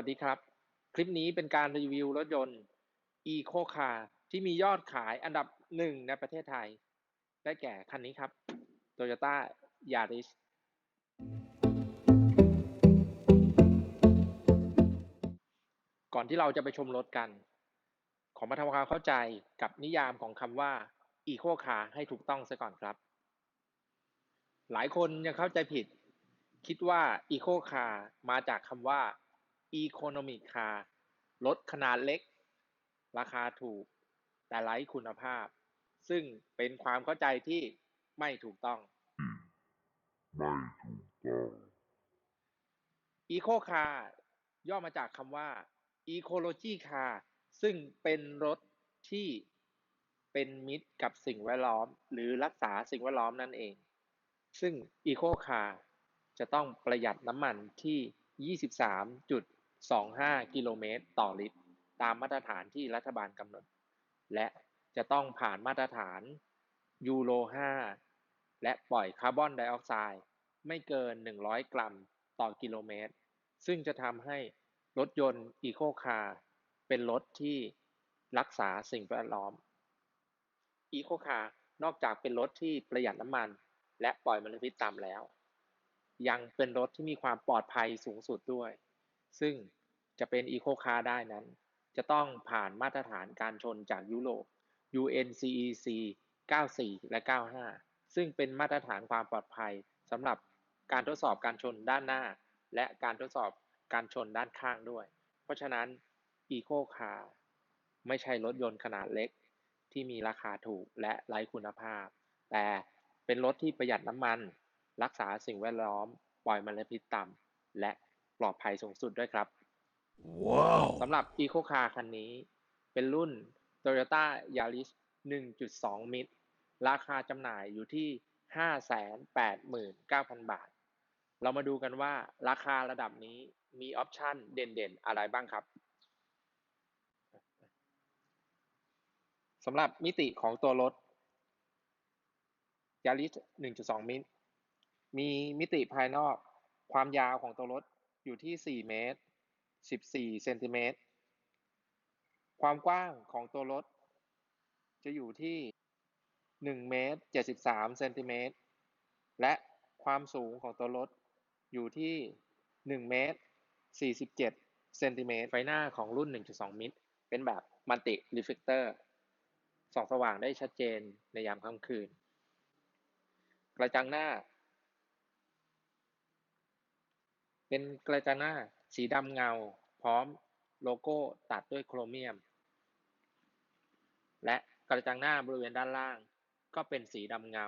สวัสดีครับ คลิปนี้เป็นการรีวิวรถยนต์ Eco Car ที่มียอดขายอันดับหนึ่งในประเทศไทย ได้แก่คันนี้ครับ Toyota Yaris ก่อนที่เราจะไปชมรถกัน ขอมาทำความเข้าใจกับนิยามของคำว่า Eco Car ให้ถูกต้องซะก่อนครับ หลายคนยังเข้าใจผิด คิดว่า Eco Car มาจากคำว่า Economic Car รถขนาดเล็ก ราคาถูกแต่ไร้คุณภาพ ซึ่งเป็นความเข้าใจที่ไม่ถูกต้องไม่ถูกต้อง Eco Car ย่อมาจากคำว่า Ecology Car ซึ่งเป็นรถที่เป็นมิตรกับสิ่งแวดล้อม หรือรักษาสิ่งแวดล้อมนั่นเอง ซึ่ง Eco Car จะต้องประหยัดน้ำมันที่ 25 กิโลเมตรต่อลิตร ตามมาตรฐานที่รัฐบาลกำหนด และจะต้องผ่านมาตรฐานยูโร 5 และปล่อยคาร์บอนไดออกไซด์ไม่เกิน 100 กรัมต่อกิโลเมตร ซึ่งจะทำให้รถยนต์ Eco Car เป็นรถที่รักษาสิ่งแวดล้อม Eco Car นอกจากเป็นรถที่ประหยัดน้ำมัน และปล่อยมลพิษต่ำแล้ว ยังเป็นรถที่มีความปลอดภัยสูงสุดด้วย ซึ่งจะเป็น Eco Car ได้นั้น จะต้องผ่านมาตรฐานการชนจากยุโรป UNCEC 94 และ 95 ซึ่งเป็นมาตรฐานความปลอดภัยสำหรับการทดสอบการชนด้านหน้า และการทดสอบการชนด้านข้างด้วย เพราะฉะนั้น Eco Car ไม่ใช่รถยนต์ขนาดเล็กที่มีราคาถูกและไร้คุณภาพ แต่เป็นรถที่ประหยัดน้ำมัน รักษาสิ่งแวดล้อม ปล่อยมลพิษต่ำและ ปลอดภัยสูงสุดด้วยครับว้าวสำหรับ Eco Car คันนี้เป็นรุ่น Toyota Yaris 1.2 มิตร ราคาจำหน่ายอยู่ที่ 589,000 บาท เรามาดูกันว่าราคาระดับนี้มีออปชันเด่นๆ อะไรบ้างครับสำหรับมิติของตัวรถ Yaris 1.2 มิตร มีมิติภายนอก ความยาวของตัวรถ อยู่ที่ 4 เมตร 14 เซนติเมตร ความกว้างของตัวรถ จะอยู่ที่ 1 เมตร 73 เซนติเมตร และความสูงของตัวรถ อยู่ที่ 1 เมตร 47 เซนติเมตร ไฟหน้าของรุ่น 1.2 มิตรเป็นแบบมัลติรีเฟลเตอร์ส่องสว่างได้ชัดเจนในยามค่ำคืน กระจังหน้า เป็นกระจังหน้าสีดำเงา พร้อมโลโก้ตัดด้วยโครเมียม และกระจังหน้าบริเวณด้านล่าง ก็เป็นสีดำเงา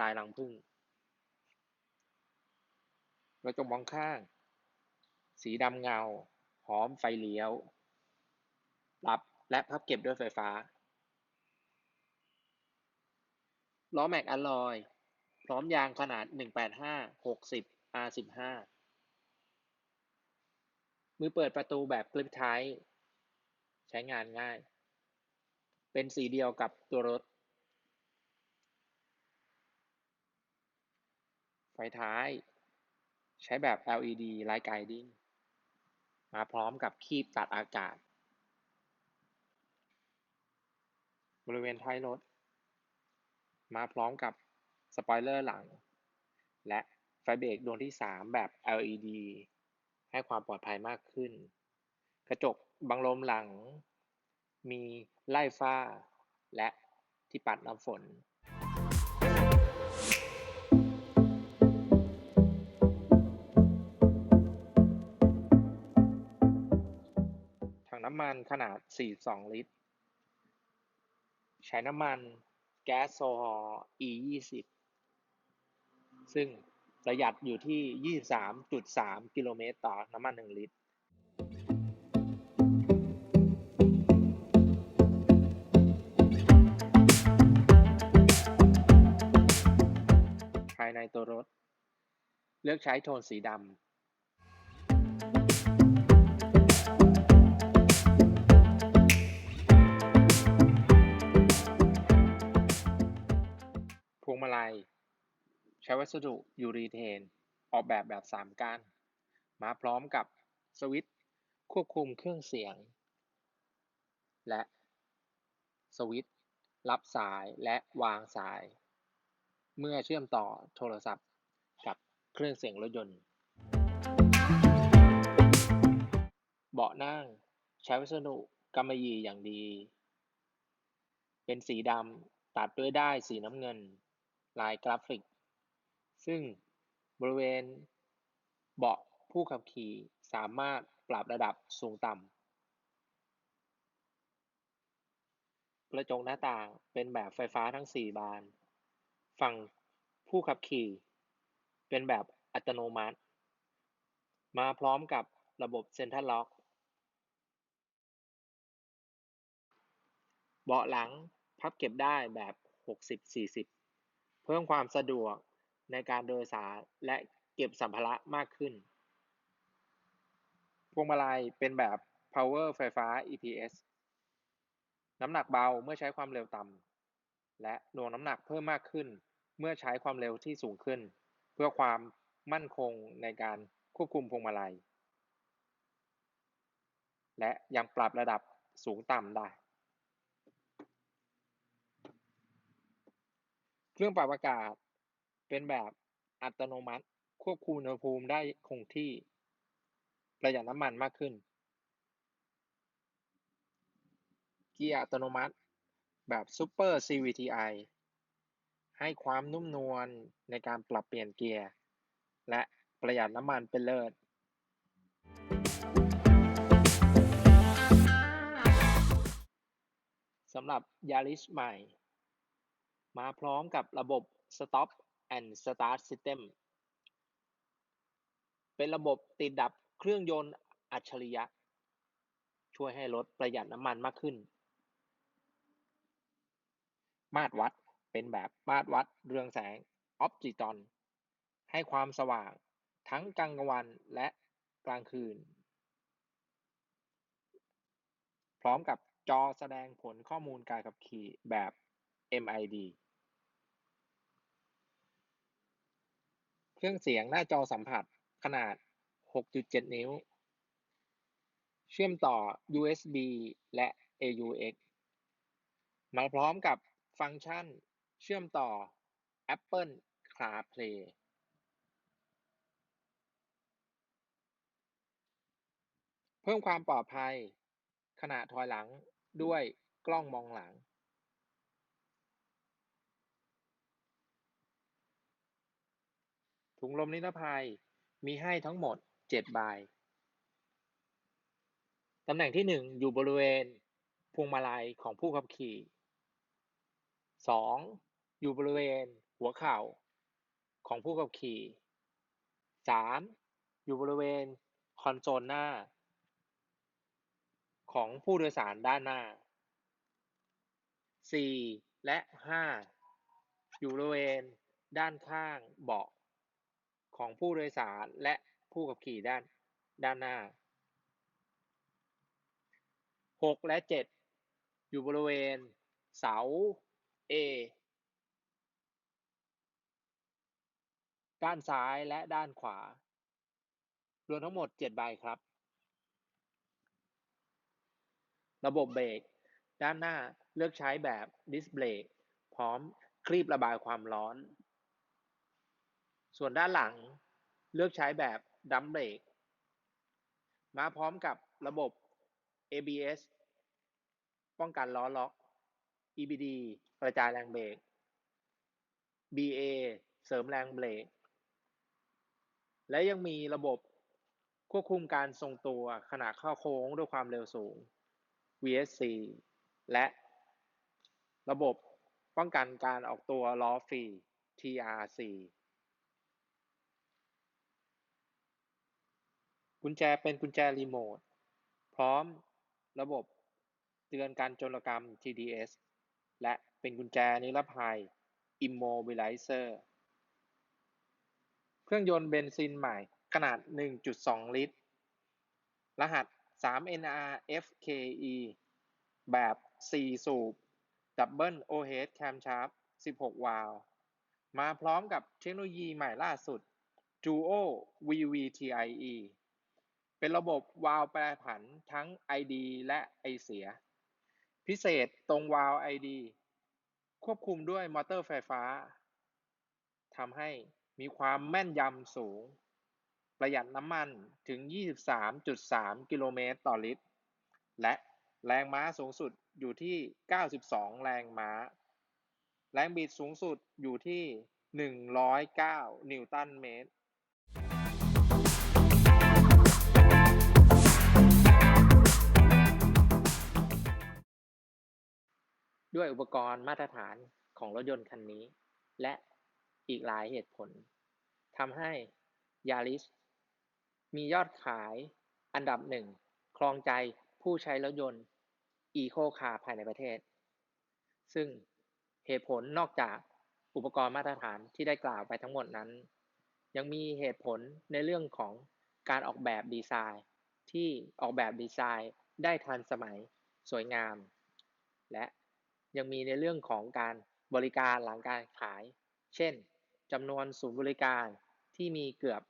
ลายรังผึ้งกระจกมองข้าง สีดำเงา พร้อมไฟเลี้ยว รับและพับเก็บด้วยไฟฟ้า ล้อแม็กอลลอย พร้อมยางขนาด 185 60 R15 มือเปิดประตูแบบกริปไทป์ใช้งานง่าย เป็นสีเดียวกับตัวรถ ไฟท้าย ใช้แบบ LED Light Guiding มาพร้อมกับคีบตัดอากาศ บริเวณท้ายรถ มาพร้อมกับสปอยเลอร์หลัง และไฟเบรกดวงที่ 3 แบบ LED ให้ความปลอดภัยมากขึ้น กระจกบังลมหลัง มีไล่ฝ้า และที่ปัดน้ำฝนถังน้ำมันขนาด 42 ลิตร ใช้น้ำมันแก๊สโซฮอล์ E20 ซึ่ง ประหยัดอยู่ที่ 23.3 กิโลเมตรต่อน้ำมัน 1 ลิตร ภายในตัวรถ เลือกใช้โทนสีดำพวงมาลัย ใช้วัสดุยูรีเทน ออกแบบแบบ 3ก้านมาพร้อมกับสวิตช์ควบคุมเครื่องเสียง และสวิตช์รับสายและวางสาย เมื่อเชื่อมต่อโทรศัพท์กับเครื่องเสียงรถยนต์ เบาะนั่งใช้วัสดุกำมะหยี่อย่างดี เป็นสีดำตัดด้วยได้สีน้ำเงิน ลายกราฟิก ซึ่งบริเวณเบาะผู้ขับขี่สามารถปรับระดับสูงต่ำ กระจกหน้าต่างเป็นแบบไฟฟ้าทั้ง 4 บาน ฝั่งผู้ขับขี่ เป็นแบบอัตโนมัติ มาพร้อมกับระบบเซ็นทรัลล็อก เบาะหลังพับเก็บได้แบบ 60-40 เพิ่มความสะดวก ในการโดยสารและเก็บสัมภาระมากขึ้น พวงมาลัยเป็นแบบ Power ไฟฟ้า EPS น้ำหนักเบาเมื่อใช้ความเร็วต่ำและหน่วงน้ำหนักเพิ่มมากขึ้น เมื่อใช้ความเร็วที่สูงขึ้น เพื่อความมั่นคงในการควบคุมพวงมาลัย และยังปรับระดับสูงต่ำได้ เครื่องปรับอากาศ เป็นแบบอัตโนมัติ ควบคุมอุณหภูมิได้คงที่ ประหยัดน้ำมันมากขึ้น เกียร์อัตโนมัติแบบ Super CVTi ให้ความนุ่มนวลในการปรับเปลี่ยนเกียร์ และประหยัดน้ำมันเป็นเลิศสำหรับ Yaris ใหม่ มาพร้อมกับระบบ Stop and Start System เป็นระบบติดดับเครื่องยนต์อัจฉริยะ ช่วยให้รถประหยัดน้ำมันมากขึ้น มาตรวัดเป็นแบบมาตรวัดเรืองแสงออปติตอน ให้ความสว่างทั้งกลางวันและกลางคืน พร้อมกับจอแสดงผลข้อมูลการขับขี่แบบ MID เครื่องเสียงหน้าจอสัมผัสขนาด 6.7 นิ้ว เชื่อมต่อ USB และ AUX มาพร้อมกับฟังก์ชันเชื่อมต่อ Apple CarPlay เพิ่มความปลอดภัยขณะถอยหลังด้วยกล้องมองหลัง ถุงลมนิรภัยมีให้ทั้งหมด 7 ใบ ตำแหน่งที่ 1 อยู่บริเวณพวงมาลัยของผู้ขับขี่ 2. อยู่บริเวณหัวเข่าของผู้ขับขี่ 3. อยู่บริเวณคอนโซลหน้า ของผู้โดยสารด้านหน้า 4. และ 5. อยู่บริเวณด้านข้างเบาะ ของผู้โดยสารและผู้ขับขี่ด้านด้านหน้า 6 และ 7 อยู่บริเวณเสา A ด้านซ้ายและด้านขวา รวมทั้งหมด 7 ใบครับ ระบบเบรก ด้านหน้าเลือกใช้แบบดิสเบรกพร้อมคลีประบายความร้อน ส่วนด้านหลังเลือกใช้แบบดัมเบรกมาพร้อมกับระบบ ABS ป้องกันล้อล็อก EBD กระจายแรงเบรก BA เสริมแรงเบรก และยังมีระบบควบคุมการทรงตัวขณะเข้าโค้งด้วยความเร็วสูง VSC และระบบป้องกันการออกตัวล้อฟรี TRC กุญแจเป็นกุญแจรีโมท พร้อมระบบเตือนการโจรกรรม TDS และเป็นกุญแจนิรภัย Immobilizer เครื่องยนต์เบนซินใหม่ขนาด 1.2 ลิตร รหัส 3NRFKE แบบ 4 สูบ Double OH Camshaft 16 วาล์วมาพร้อมกับเทคโนโลยีใหม่ล่าสุด Duo VVTIE เป็นระบบวาล์วแปรผันทั้ง ID และไอเสีย พิเศษตรงวาล์ว ID ควบคุมด้วยมอเตอร์ไฟฟ้าทำให้มีความแม่นยำสูง ประหยัดน้ำมันถึง 23.3 กิโลเมตรต่อลิตร และแรงม้าสูงสุดอยู่ที่ 92 แรงม้า แรงบิดสูงสุดอยู่ที่ 109 นิวตันเมตร ด้วยอุปกรณ์มาตรฐานของรถยนต์คันนี้ และอีกหลายเหตุผลทำให้ Yaris มียอดขายอันดับหนึ่งครองใจผู้ใช้รถยนต์ Eco Car ภายในประเทศ ซึ่งเหตุผลนอกจากอุปกรณ์มาตรฐานที่ได้กล่าวไปทั้งหมดนั้น ยังมีเหตุผลในเรื่องของการออกแบบดีไซน์ ที่ออกแบบดีไซน์ได้ทันสมัยสวยงาม และ ยังมีในเรื่องของการบริการหลังการขาย เช่นจำนวนศูนย์บริการที่มีเกือบ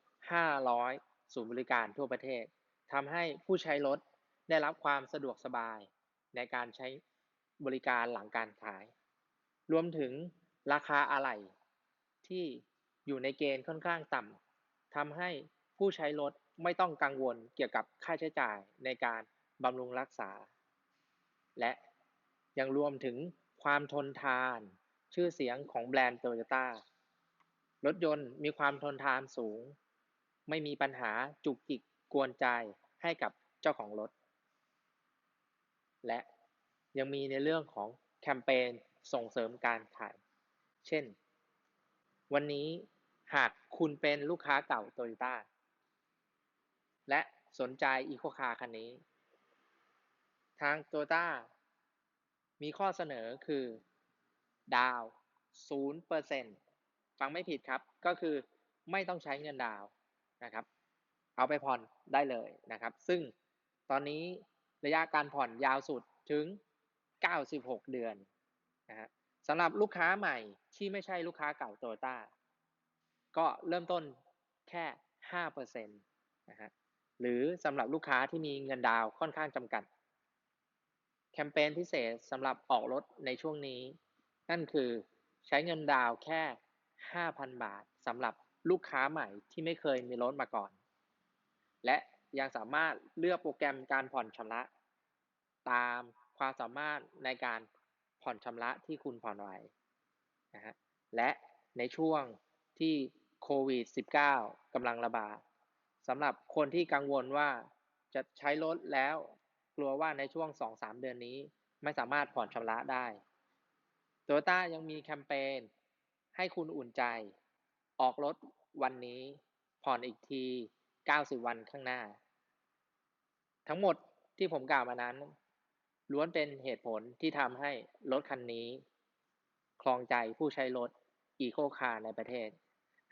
500 ศูนย์บริการทั่วประเทศทำให้ผู้ใช้รถได้รับความสะดวกสบายในการใช้บริการหลังการขาย รวมถึงราคาอะไหล่ที่อยู่ในเกณฑ์ค่อนข้างต่ำทำให้ผู้ใช้รถไม่ต้องกังวลเกี่ยวกับค่าใช้จ่ายในการบำรุงรักษา และ ยังรวมถึงความทนทาน ชื่อเสียงของแบรนด์โตโยต้ารถยนต์มีความทนทานสูง ไม่มีปัญหาจุกจิกกวนใจให้กับเจ้าของรถ และยังมีในเรื่องของแคมเปญส่งเสริมการขาย เช่น วันนี้หากคุณเป็นลูกค้าเก่าโตโยต้าและสนใจอีโคคาร์คันนี้ ทางโตโยต้า มีข้อเสนอคือดาวศูนย์เปอร์เซ็นฟังไม่ผิดครับ ก็คือไม่ต้องใช้เงินดาวนะครับ เอาไปผ่อนได้เลยนะครับ ซึ่งตอนนี้ระยะการผ่อนยาวสุดถึง 96 เดือนนะฮะสำหรับลูกค้าใหม่ที่ไม่ใช่ลูกค้าเก่าโตโยต้าก็เริ่มต้นแค่5%นะฮะหรือสำหรับลูกค้าที่มีเงินดาวค่อนข้างจำกัด แคมเปญพิเศษสำหรับออกรถในช่วงนี้ นั่นคือใช้เงินดาวแค่ 5,000 บาทสำหรับลูกค้าใหม่ที่ไม่เคยมีรถมาก่อน และยังสามารถเลือกโปรแกรมการผ่อนชำระ ตามความสามารถในการผ่อนชำระที่คุณผ่อนไหวนะฮะและในช่วงที่โควิด -19 กำลังระบาดสำหรับคนที่กังวลว่าจะใช้รถแล้ว กลัวว่าในช่วง 2-3 เดือนนี้ ไม่สามารถผ่อนชำระได้โตโยต้ายังมีแคมเปญให้คุณอุ่นใจ ออกรถวันนี้ ผ่อนอีกที 90 วันข้างหน้า ทั้งหมดที่ผมกล่าวมานั้น ล้วนเป็นเหตุผลที่ทำให้รถคันนี้ คลองใจผู้ใช้รถ Eco Car ในประเทศ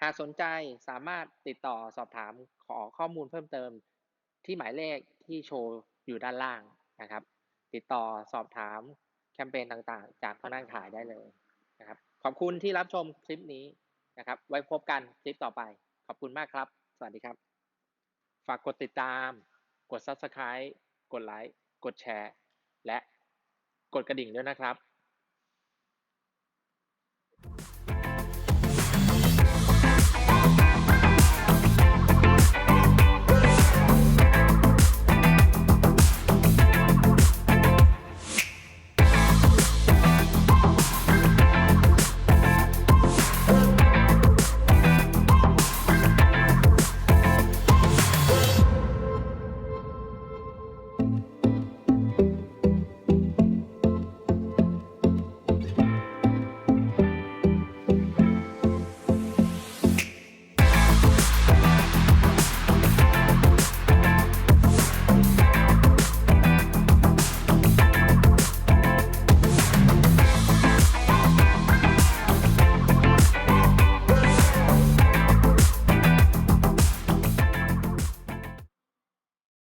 หากสนใจสามารถติดต่อสอบถามขอข้อมูลเพิ่มเติมที่หมายเลขที่โชว์ อยู่ด้านล่างนะครับ ติดต่อสอบถามแคมเปญต่างๆ จากพนักงานขายได้เลยนะครับ ขอบคุณที่รับชมคลิปนี้นะครับ ไว้พบกันคลิปต่อไป ขอบคุณมากครับ สวัสดีครับ ฝากกดติดตาม กด Subscribe กดไลค์ กดแชร์ และกดกระดิ่งด้วยนะครับ